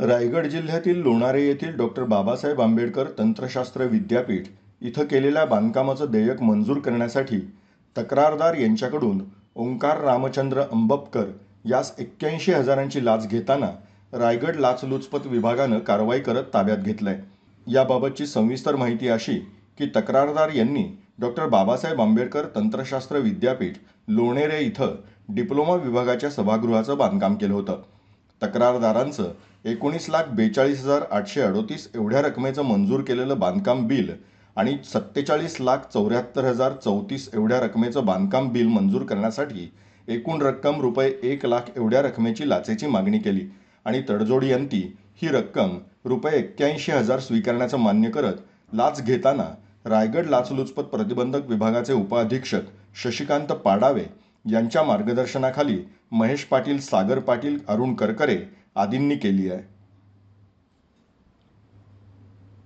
रायगड जिल्ह्यातील लोणारे येथील डॉक्टर बाबासाहेब आंबेडकर तंत्रशास्त्र विद्यापीठ इथं केलेल्या बांधकामाचं देयक मंजूर करण्यासाठी तक्रारदार यांच्याकडून ओंकार रामचंद्र अंबपकर यास एक्क्याऐंशी हजारांची लाच घेताना रायगड लाचलुचपत विभागानं कारवाई करत ताब्यात घेतलंय. याबाबतची सविस्तर माहिती अशी की तक्रारदार यांनी डॉक्टर बाबासाहेब आंबेडकर तंत्रशास्त्र विद्यापीठ लोणेरे इथं डिप्लोमा विभागाच्या सभागृहाचं बांधकाम केलं होतं. तक्रारदारांचं एकोणीस लाख बेचाळीस हजार आठशे अडोतीस एवढ्या रकमेचं मंजूर केलेलं बांधकाम बिल आणि सत्तेचाळीस लाख चौऱ्याहत्तर हजार चौतीस एवढ्या रकमेचं बांधकाम बिल मंजूर करण्यासाठी एकूण रक्कम रुपये एक लाख एवढ्या रकमेची लाचेची मागणी केली आणि तडजोडी अंती ही रक्कम रुपये एक्क्याऐंशी हजार स्वीकारण्याचं मान्य करत लाच घेताना रायगड लाचलुचपत प्रतिबंधक विभागाचे उपअधीक्षक शशिकांत पाडावे यांच्या मार्गदर्शनाखाली महेश पाटील सागर पाटील अरुण करकरे आदींनी केली आहे.